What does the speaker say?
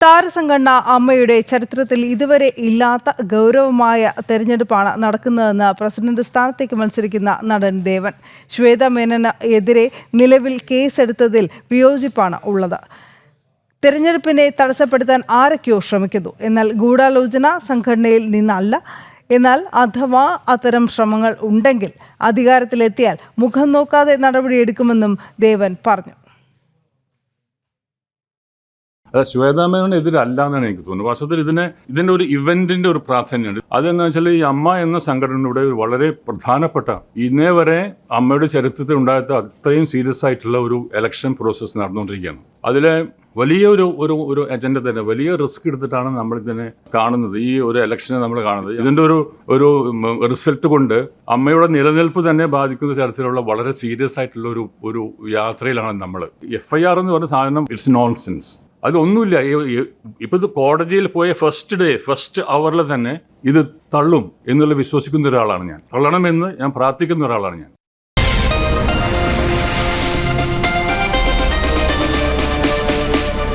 താരസംഘടന അമ്മയുടെ ചരിത്രത്തിൽ ഇതുവരെ ഇല്ലാത്ത ഗൗരവമായ തെരഞ്ഞെടുപ്പാണ് നടക്കുന്നതെന്ന് പ്രസിഡന്റ് സ്ഥാനത്തേക്ക് മത്സരിക്കുന്ന നടൻ ദേവൻ. ശ്വേത മേനന് എതിരെ നിലവിൽ കേസെടുത്തതിൽ വിയോജിപ്പാണ് ഉള്ളത്. തെരഞ്ഞെടുപ്പിനെ തടസ്സപ്പെടുത്താൻ ആരൊക്കെയോ ശ്രമിക്കുന്നു. എന്നാൽ ഗൂഢാലോചന സംഘടനയിൽ നിന്നല്ല. എന്നാൽ അഥവാ അത്തരം ശ്രമങ്ങൾ ഉണ്ടെങ്കിൽ അധികാരത്തിലെത്തിയാൽ മുഖം നോക്കാതെ നടപടിയെടുക്കുമെന്നും ദേവൻ പറഞ്ഞു. അത് ശ്വേതാമേനോനെതിരല്ല എന്നാണ് എനിക്ക് തോന്നുന്നത്. വാസ്തവത്തിൽ ഇതിനെ ഇതിന്റെ ഒരു ഇവന്റിന്റെ ഒരു പ്രാധാന്യമുണ്ട്. അതെന്ന് വെച്ചാൽ ഈ അമ്മ എന്ന സംഘടനയുടെ വളരെ പ്രധാനപ്പെട്ട ഇന്നേ വരെ അമ്മയുടെ ചരിത്രത്തിൽ ഉണ്ടായത് അത്രയും സീരിയസ് ആയിട്ടുള്ള ഒരു എലക്ഷൻ പ്രോസസ്സ് നടന്നുകൊണ്ടിരിക്കുകയാണ്. അതിലെ വലിയൊരു ഒരു ഒരു അജണ്ട തന്നെ വലിയ റിസ്ക് എടുത്തിട്ടാണ് നമ്മൾ ഇതിനെ കാണുന്നത്. ഈ ഒരു ഇലക്ഷനെ നമ്മൾ കാണുന്നത്. ഇതിന്റെ ഒരു ഒരു റിസൾട്ട് കൊണ്ട് അമ്മയുടെ നിലനിൽപ്പ് തന്നെ ബാധിക്കുന്ന തരത്തിലുള്ള വളരെ സീരിയസ് ആയിട്ടുള്ള ഒരു ഒരു യാത്രയിലാണ് നമ്മൾ എഫ് ഐ ആർ എന്ന് പറഞ്ഞ സാധനം ഇറ്റ്സ് നോൺസെൻസ് അതൊന്നുമില്ല. ഇപ്പം ഇത് കോടതിയിൽ പോയ ഫസ്റ്റ് ഡേ ഫസ്റ്റ് അവറിൽ തന്നെ ഇത് തള്ളും എന്നുള്ള വിശ്വസിക്കുന്ന ഒരാളാണ് ഞാൻ. തള്ളണമെന്ന് ഞാൻ പ്രാർത്ഥിക്കുന്ന ഒരാളാണ് ഞാൻ.